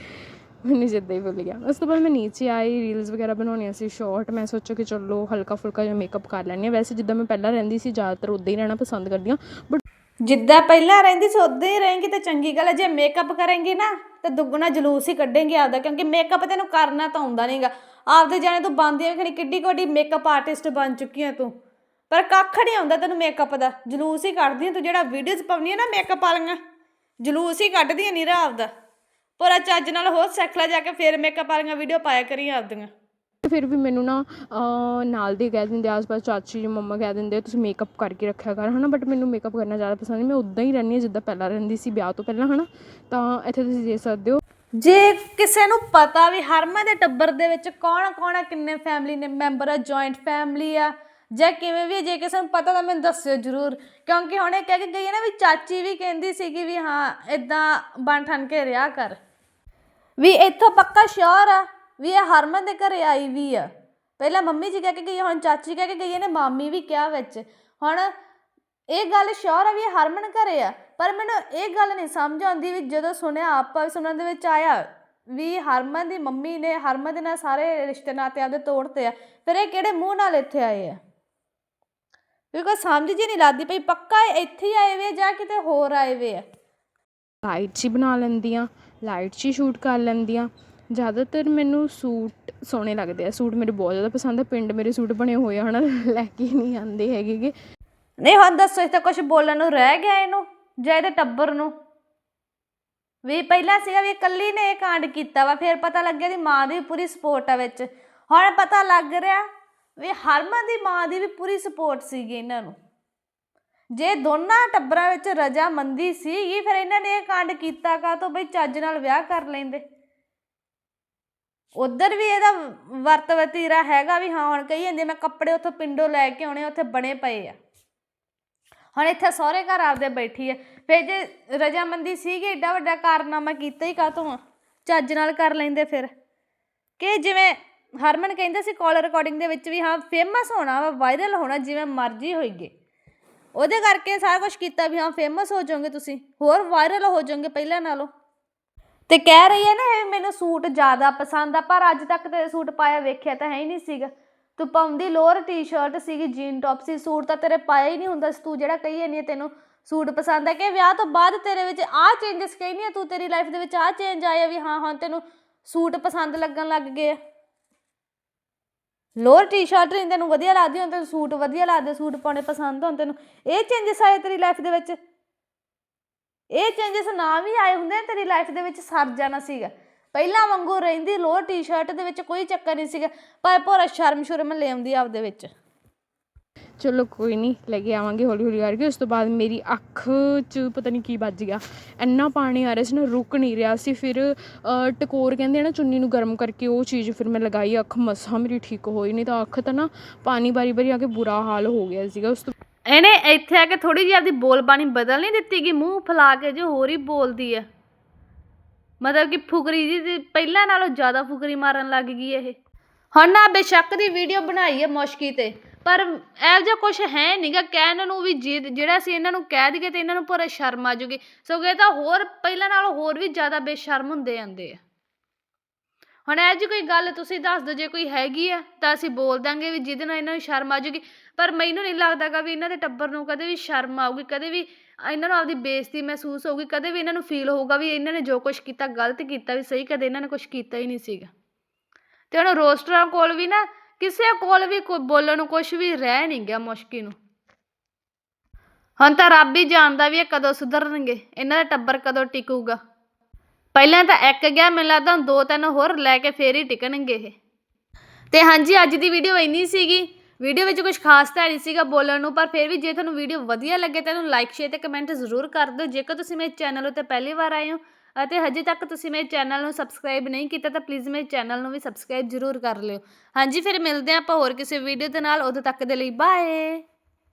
ਮੈਨੂੰ ਜਿੱਦਾਂ ਹੀ ਭੁੱਲ ਗਿਆ ਉਸ ਤੋਂ ਬਾਅਦ ਮੈਂ ਨੀਚੇ ਆਈ ਰੀਲਸ ਵਗੈਰਾ ਬਣਾਉਣੀਆਂ ਸੀ ਸ਼ਾਰਟ ਮੈਂ ਸੋਚਿਆ ਕਿ ਚਲੋ ਹਲਕਾ ਫੁਲਕਾ ਜਿਹਾ ਮੇਕਅਪ ਕਰ ਲੈਂਦੀ ਹਾਂ। ਵੈਸੇ ਜਿੱਦਾਂ ਮੈਂ ਪਹਿਲਾਂ ਰਹਿੰਦੀ ਸੀ ਜ਼ਿਆਦਾਤਰ ਉਦਾਂ ਹੀ ਰਹਿਣਾ ਪਸੰਦ ਕਰਦੀ ਹਾਂ ਬਟ ਜਿੱਦਾਂ ਪਹਿਲਾਂ ਰਹਿੰਦੀ ਸੀ ਉਦਾਂ ਹੀ ਰਹੇਂਗੀ ਤੇ ਚੰਗੀ ਗੱਲ ਹੈ ਜੇ ਮੇਕਅਪ ਕਰੇਂਗੀ ਨਾ ਤੇ ਦੁੱਗਣਾ ਜਲੂਸ ਹੀ ਕੱਢੇਂਗੀ ਆਪਦਾ, ਕਿਉਂਕਿ ਮੇਕਅਪ ਤੈਨੂੰ ਕਰਨਾ ਤਾਂ ਆਉਂਦਾ ਨਹੀਂਗਾ ਆਪਦੇ ਜਾਣੇ ਤੂੰ ਬੰਦੀ ਵੇਖਣੀ ਕਿੱਡੀ ਕੁ ਵੱਡੀ ਮੇਕਅਪ ਆਰਟਿਸਟ ਬਣ ਚੁੱਕੀ ਆ ਤੂੰ। ਪਰ ਕੱਖ ਨਹੀਂ ਆਉਂਦਾ ਤੈਨੂੰ ਮੇਕਅਪ ਦਾ। ਜਲੂਸ ਹੀ ਕੱਢਦੀ ਤੂੰ ਜਿਹੜਾ ਵੀਡੀਓਜ਼ ਪਾਉਣੀ ਆ ਨਾ ਮੇਕਅਪ ਵਾਲੀਆਂ, ਜਲੂਸ ਹੀ ਕੱਢਦੀ ਆ ਨੀਰਾ ਆਪਦਾ। ਪੂਰਾ ਚੱਜ ਨਾਲ ਹੋਰ ਸਿੱਖ ਲੈ, ਜਾ ਕੇ ਫੇਰ ਮੇਕਅਪ ਵਾਲੀਆਂ ਵੀਡੀਓ ਪਾਇਆ ਕਰੀ ਆਪਦੀਆਂ। ਫਿਰ ਵੀ ਮੈਨੂੰ ਨਾ ਨਾਲ ਦੇ ਕਹਿ ਦਿੰਦੇ, ਆਸ-ਪਾਸ ਚਾਚੀ ਜੀ, ਮੰਮਾ ਕਹਿ ਦਿੰਦੇ, ਤੁਸੀਂ ਮੇਕਅਪ ਕਰਕੇ ਰੱਖਿਆ ਕਰ ਹਨਾ? ਬਟ ਮੈਨੂੰ ਮੇਕਅਪ ਕਰਨਾ ਜ਼ਿਆਦਾ ਪਸੰਦ ਨਹੀਂ। ਮੈਂ ਉਦਾਂ ਹੀ ਰਹਿੰਦੀ ਹਾਂ ਜਿੱਦਾਂ ਪਹਿਲਾਂ ਰਹਿੰਦੀ ਸੀ ਵਿਆਹ ਤੋਂ ਪਹਿਲਾਂ, ਹਨਾ? ਤਾਂ ਇੱਥੇ ਤੁਸੀਂ ਦੇਖ ਸਕਦੇ ਹੋ। ਜੇ ਕਿਸੇ ਨੂੰ ਪਤਾ ਵੀ ਹਰਮਨ ਦੇ ਟੱਬਰ ਦੇ ਵਿੱਚ ਕੌਣ ਕੌਣ ਆ, ਕਿੰਨੇ ਫੈਮਿਲੀ ਨੇ ਮੈਂਬਰ ਆ ਜੁਆਇੰਟ ਫੈਮਿਲੀ ਆ, ਜਾਂ ਕਿਵੇਂ ਵੀ ਜੇ ਕਿਸੇ ਨੂੰ ਪਤਾ ਤਾਂ ਮੈਨੂੰ ਦੱਸਿਓ ਜਰੂਰ। ਕਿਉਂਕਿ ਹੁਣ ਇਹ ਕਹਿ ਕੇ ਗਈ ਹੈ ਨਾ ਵੀ ਚਾਚੀ ਵੀ ਕਹਿੰਦੀ ਸੀਗੀ ਵੀ ਹਾਂ ਇਦਾਂ ਬਣ ਠਣ ਕੇ ਰਿਹਾ ਕਰ। ਵੀ ਇੱਥੋਂ ਪੱਕਾ ਸ਼ੋਰ ਆ। ਵੀ ਇਹ ਹਰਮਨ ਦੇ ਘਰੇ ਆਈ ਵੀ ਆ। ਪਹਿਲਾਂ ਮੰਮੀ ਜੀ ਕਹਿ ਕੇ ਗਈ ਆ, ਹੁਣ ਚਾਚੀ ਕਹਿ ਕੇ ਗਈ ਇਹਨੇ ਮਾਮੀ ਵੀ ਕਿਹਾ ਵਿੱਚ। ਹੁਣ ਇਹ ਗੱਲ ਸ਼ੋਰ ਆ ਵੀ ਇਹ ਹਰਮਨ ਘਰੇ ਆ। ਪਰ ਮੈਨੂੰ ਇਹ ਗੱਲ ਨਹੀਂ ਸਮਝ ਆਉਂਦੀ ਵੀ ਜਦੋਂ ਸੁਣਿਆ ਆਪਾਂ ਵੀ ਸੁਣਨ ਦੇ ਵਿੱਚ ਆਇਆ ਵੀ ਹਰਮਨ ਦੀ ਮੰਮੀ ਨੇ ਹਰਮਨ ਦੇ ਨਾਲ ਸਾਰੇ ਰਿਸ਼ਤੇ ਨਾਤੇ ਆਪਦੇ ਤੋੜਤੇ ਆ ਫਿਰ ਇਹ ਕਿਹੜੇ ਮੂੰਹ ਨਾਲ ਇੱਥੇ ਆਏ ਆ? ਵੀ ਕੋਈ ਸਮਝ ਜੀ ਨਹੀਂ ਲੱਗਦੀ ਪਈ ਪੱਕਾ ਇਹ ਇੱਥੇ ਹੀ ਆਏ ਵੇ ਜਾਂ ਕਿਤੇ ਹੋਰ ਆਏ ਵੇ ਆ? ਲਾਈਟ 'ਚ ਹੀ ਬਣਾ ਲੈਂਦੀਆਂ ਲਾਈਟ 'ਚ ਹੀ ਸ਼ੂਟ ਕਰ ਲੈਂਦੀਆਂ। ਜ਼ਿਆਦਾਤਰ ਮੈਨੂੰ ਸੂਟ ਸੋਹਣੇ ਲੱਗਦੇ ਆ। ਸੂਟ ਮੇਰੇ ਬਹੁਤ ਜ਼ਿਆਦਾ ਪਸੰਦ ਆ। ਪਿੰਡ ਮੇਰੇ ਸੂਟ ਬਣੇ ਹੋਏ ਆ, ਹਨਾ, ਲੈ ਕੇ ਨਹੀਂ ਆਉਂਦੇ ਹੈਗੇ ਗੇ। ਨਹੀਂ, ਹੁਣ ਦੱਸੋ ਇਸ ਤਾਂ ਕੁਝ ਬੋਲਣ ਨੂੰ ਰਹਿ ਗਿਆ ਇਹਨੂੰ, ਜਾਂ ਇਹਦੇ ਟੱਬਰ ਨੂੰ। ਵੀ ਪਹਿਲਾਂ ਸੀਗਾ ਵੀ ਇਹ ਇਕੱਲੀ ਨੇ ਇਹ ਕਾਂਡ ਕੀਤਾ ਵਾ, ਫਿਰ ਪਤਾ ਲੱਗਿਆ ਦੀ ਮਾਂ ਦੀ ਪੂਰੀ ਸਪੋਰਟ ਆ ਵਿੱਚ। ਹੁਣ ਪਤਾ ਲੱਗ ਰਿਹਾ ਵੀ ਹਰਮਨ ਦੀ ਮਾਂ ਦੀ ਵੀ ਪੂਰੀ ਸਪੋਰਟ ਸੀਗੀ ਇਹਨਾਂ ਨੂੰ। ਜੇ ਦੋਨਾਂ ਟੱਬਰਾਂ ਵਿੱਚ ਰਜਾਮੰਦੀ ਸੀਗੀ, ਫਿਰ ਇਹਨਾਂ ਨੇ ਇਹ ਕਾਂਡ ਕੀਤਾ ਕਾ ਤੋਂ ਬਈ ਚੱਜ ਨਾਲ ਵਿਆਹ ਕਰ ਲੈਂਦੇ। ਉੱਧਰ ਵੀ ਇਹਦਾ ਵਰਤ ਵਤੀਰਾ ਹੈਗਾ ਵੀ ਹਾਂ, ਹੁਣ ਕਹੀ ਜਾਂਦੇ ਮੈਂ ਕੱਪੜੇ ਉੱਥੋਂ ਪਿੰਡੋਂ ਲੈ ਕੇ ਆਉਣੇ, ਉੱਥੇ ਬਣੇ ਪਏ ਆ। ਹੁਣ ਇੱਥੇ ਸਹੁਰੇ ਘਰ ਆਪਦੇ ਬੈਠੀ ਹੈ ਫਿਰ ਜੇ ਰਜਾਮੰਦੀ ਸੀਗੀ, ਏਡਾ ਵੱਡਾ ਕਾਰਨਾਮਾ ਕੀਤਾ ਹੀ ਕਾਹਤੋਂ ਆ? ਚੱਜ ਨਾਲ ਕਰ ਲੈਂਦੇ ਫਿਰ। ਕਿ ਜਿਵੇਂ ਹਰਮਨ ਕਹਿੰਦੇ ਸੀ ਕਾਲ ਰਿਕਾਰਡਿੰਗ ਦੇ ਵਿੱਚ ਵੀ ਹਾਂ ਫੇਮਸ ਹੋਣਾ ਵਾ ਵਾਇਰਲ ਹੋਣਾ ਜਿਵੇਂ ਮਰਜ਼ੀ ਹੋਈਏ। ਉਹਦੇ ਕਰਕੇ ਸਾਰਾ ਕੁਝ ਕੀਤਾ ਵੀ ਹਾਂ ਫੇਮਸ ਹੋ ਜਾਓਗੇ ਤੁਸੀਂ, ਹੋਰ ਵਾਇਰਲ ਹੋ ਜਾਓਗੇ ਪਹਿਲਾਂ ਨਾਲੋਂ। ਤੇ ਕਹਿ ਰਹੀ ਹੈ ਨਾ, ਇਹ ਮੈਨੂੰ ਸੂਟ ਜ਼ਿਆਦਾ ਪਸੰਦ ਆ, ਪਰ ਅੱਜ ਤੱਕ ਤੇ ਸੂਟ ਪਾਇਆ ਵੇਖਿਆ ਤਾਂ ਹੈ ਹੀ ਨਹੀਂ ਸੀਗਾ। ਤੂੰ ਪਾਉਂਦੀ ਲੋਅਰ ਟੀ-ਸ਼ਰਟ ਸੀਗੀ ਜੀਨ ਟੌਪ ਸੀ, ਸੂਟ ਤਾਂ ਤੇਰੇ ਪਾਇਆ ਹੀ ਨਹੀਂ ਹੁੰਦਾ ਸੀ। ਤੂੰ ਜਿਹੜਾ ਕਹੀ ਜਾਂਦੀ ਹੈ ਤੈਨੂੰ ਸੂਟ ਪਸੰਦ ਹੈ ਕਿ ਵਿਆਹ ਤੋਂ ਬਾਅਦ ਤੇਰੇ ਵਿੱਚ ਆਹ ਚੇਂਜਸ ਕਹਿੰਦੀ ਆ ਤੂੰ ਤੇਰੀ ਲਾਈਫ ਦੇ ਵਿੱਚ ਆਹ ਚੇਂਜ ਆਇਆ ਵੀ ਹਾਂ ਹਾਂ ਤੈਨੂੰ ਸੂਟ ਪਸੰਦ ਲੱਗਣ ਲੱਗ ਗਏ ਲੋਅਰ ਟੀ-ਸ਼ਰਟ ਨਹੀਂ ਤੈਨੂੰ ਵਧੀਆ ਲੱਗਦੀ, ਹੁਣ ਤੈਨੂੰ ਸੂਟ ਵਧੀਆ ਲੱਗਦੇ, ਸੂਟ ਪਾਉਣੇ ਪਸੰਦ ਹੋਣ ਤੈਨੂੰ ਇਹ ਚੇਂਜਸ ਆਏ ਤੇਰੀ ਲਾਈਫ ਦੇ ਵਿੱਚ? ਇਹ ਚੇਂਜਸ ਨਾ ਵੀ ਆਏ ਹੁੰਦੇ ਤੇਰੀ ਲਾਈਫ ਦੇ ਵਿੱਚ ਸਰ ਜਾਣਾ ਸੀਗਾ। ਪਹਿਲਾਂ ਵਾਂਗੂ ਰਹਿੰਦੀ ਲੋਅਰ ਟੀ-ਸ਼ਰਟ ਦੇ ਵਿੱਚ ਕੋਈ ਚੱਕਰ ਨਹੀਂ ਸੀਗਾ ਪਰ ਭੋਰਾ ਸ਼ਰਮ ਸ਼ੁਰਮ ਲੈ ਆਉਂਦੀ ਆਪਦੇ ਵਿੱਚ। ਚਲੋ ਕੋਈ ਨਹੀਂ ਲੈ ਕੇ ਆਵਾਂਗੇ ਹੌਲੀ ਹੌਲੀ ਕਰਕੇ ਉਸ ਤੋਂ ਬਾਅਦ ਮੇਰੀ ਅੱਖ 'ਚ ਪਤਾ ਨਹੀਂ ਕੀ ਵੱਜ ਗਿਆ। ਇੰਨਾ ਪਾਣੀ ਆ ਰਿਹਾ ਸੀ ਨਾ ਰੁਕ ਨਹੀਂ ਰਿਹਾ ਸੀ ਫਿਰ ਅ, ਟਕੋਰ ਕਹਿੰਦੇ ਨਾ ਚੁੰਨੀ ਨੂੰ ਗਰਮ ਕਰਕੇ ਉਹ ਚੀਜ਼ ਫਿਰ ਮੈਂ ਲਗਾਈ ਅੱਖ ਮਸਾਂ ਮੇਰੀ ਠੀਕ ਹੋਈ ਨਹੀਂ ਤਾਂ ਅੱਖ ਤਾਂ ਨਾ ਪਾਣੀ ਬਾਰੀ ਬਾਰੀ ਆ ਕੇ ਬੁਰਾ ਹਾਲ ਹੋ ਗਿਆ ਸੀਗਾ ਉਸ ਤੋਂ ਇਹਨੇ ਇੱਥੇ ਆ ਕੇ ਥੋੜੀ ਜਿਹੀ ਆਪਦੀ ਬੋਲਬਾਣੀ ਬਦਲ ਨਹੀਂ ਦਿੱਤੀ ਕਿ ਮੂੰਹ ਫੁਲਾ ਕੇ ਜੋ ਹੋਰ ਹੀ ਬੋਲਦੀ ਹੈ ਮਤਲਬ ਕਿ ਫੁਕਰੀ ਜੀ ਦੀ ਪਹਿਲਾਂ ਨਾਲੋਂ ਜ਼ਿਆਦਾ ਫੁਕਰੀ ਮਾਰਨ ਲੱਗ ਗਈ ਇਹ। ਹੁਣ ਨਾ ਬੇਸ਼ੱਕ ਦੀ ਵੀਡੀਓ ਬਣਾਈ ਹੈ ਮੁਸ਼ਕੀ ਤੇ, ਪਰ ਇਹੋ ਜਿਹਾ ਕੁਝ ਹੈ ਨਹੀਂਗਾ ਕਹਿਣ ਨੂੰ ਵੀ ਜੇ- ਜਿਹੜਾ ਅਸੀਂ ਇਹਨਾਂ ਨੂੰ ਕਹਿ ਦਈਏ ਤੇ ਇਹਨਾਂ ਨੂੰ ਪੂਰਾ ਸ਼ਰਮ ਆ ਜੂਗੀ। ਸਗੋਂ ਇਹ ਤਾਂ ਹੋਰ, ਪਹਿਲਾਂ ਨਾਲੋਂ ਹੋਰ ਵੀ ਜ਼ਿਆਦਾ ਬੇਸ਼ਰਮ ਹੁੰਦੇ ਜਾਂਦੇ ਆ। ਹੁਣ ਇਹ ਜੀ ਕੋਈ ਗੱਲ ਤੁਸੀਂ ਦੱਸ ਦਿਓ, ਜੇ ਕੋਈ ਹੈਗੀ ਆ, ਤਾਂ ਅਸੀਂ ਬੋਲ ਦਾਂਗੇ ਵੀ ਜਿਹਦੇ ਨਾਲ ਇਹਨਾਂ ਨੂੰ ਸ਼ਰਮ ਆ ਜੂਗੀ ਪਰ ਮੈਨੂੰ ਨਹੀਂ ਲੱਗਦਾਗਾ ਵੀ ਇਹਨਾਂ ਦੇ ਟੱਬਰ ਨੂੰ ਕਦੇ ਵੀ ਸ਼ਰਮ ਆਊਗੀ, ਕਦੇ ਵੀ ਇਹਨਾਂ ਨੂੰ ਆਪਦੀ ਬੇਇੱਜ਼ਤੀ ਮਹਿਸੂਸ ਹੋਊਗੀ, ਕਦੇ ਵੀ ਇਹਨਾਂ ਨੂੰ ਫੀਲ ਹੋਊਗਾ ਵੀ ਇਹਨਾਂ ਨੇ ਜੋ ਕੁਝ ਕੀਤਾ, ਗਲਤ ਕੀਤਾ ਵੀ ਸਹੀ, ਕਦੇ ਇਹਨਾਂ ਨੇ ਕੁਝ ਕੀਤਾ ਹੀ ਨਹੀਂ ਸੀਗਾ। ਤੇ ਹੁਣ ਰੋਸਟਰਾਂ ਕੋਲ ਵੀ ਨਾ, ਕਿਸੇ ਕੋਲ ਵੀ ਕੋਈ ਬੋਲਣ ਨੂੰ ਕੁਝ ਵੀ ਰਹਿ ਨਹੀਂ ਗਿਆ ਮੁਸ਼ਕਿਲ ਨੂੰ। ਹੁਣ ਤਾਂ ਰੱਬ ਹੀ ਜਾਣਦਾ ਵੀ ਇਹ ਕਦੋਂ ਸੁਧਰਨਗੇ, ਇਹਨਾਂ ਦਾ ਟੱਬਰ ਕਦੋਂ ਟਿਕੂਗਾ। ਪਹਿਲਾਂ ਤਾਂ ਇੱਕ ਗਿਆ, ਮੈਨੂੰ ਲੱਗਦਾ ਹੁਣ ਦੋ ਤਿੰਨ ਹੋਰ ਲੈ ਕੇ ਫੇਰ ਹੀ ਟਿਕਣਗੇ ਇਹ। ਤੇ ਹਾਂਜੀ, ਅੱਜ ਦੀ ਵੀਡੀਓ ਇੰਨੀ ਸੀਗੀ। ਵੀਡੀਓ ਵਿੱਚ ਕੁਝ ਖਾਸ ਤਾਂ ਨਹੀਂ ਸੀਗਾ ਬੋਲਣ ਨੂੰ, ਪਰ ਫਿਰ ਵੀ ਜੇ ਤੁਹਾਨੂੰ ਵੀਡੀਓ ਵਧੀਆ ਲੱਗੇ ਤਾਂ ਇਹਨੂੰ ਲਾਈਕ ਸ਼ੇਅਰ ਤੇ ਕਮੈਂਟ ਜ਼ਰੂਰ ਕਰ ਦਿਓ। ਜੇਕਰ ਤੁਸੀਂ ਮੇਰੇ ਚੈਨਲ ਉੱਤੇ ਪਹਿਲੀ ਵਾਰ ਆਏ ਹੋ ਅਤੇ ਹਜੇ ਤੱਕ ਤੁਸੀਂ ਮੇਰੇ ਚੈਨਲ ਨੂੰ ਸਬਸਕ੍ਰਾਈਬ ਨਹੀਂ ਕੀਤਾ ਤਾਂ ਪਲੀਜ਼ ਮੇਰੇ ਚੈਨਲ ਨੂੰ ਵੀ ਸਬਸਕ੍ਰਾਈਬ ਜ਼ਰੂਰ ਕਰ ਲਿਓ। ਹਾਂਜੀ, ਫਿਰ ਮਿਲਦੇ ਹਾਂ ਆਪਾਂ ਹੋਰ ਕਿਸੇ ਵੀਡੀਓ ਦੇ ਨਾਲ। ਉਦੋਂ ਤੱਕ ਦੇ ਲਈ ਬਾਏ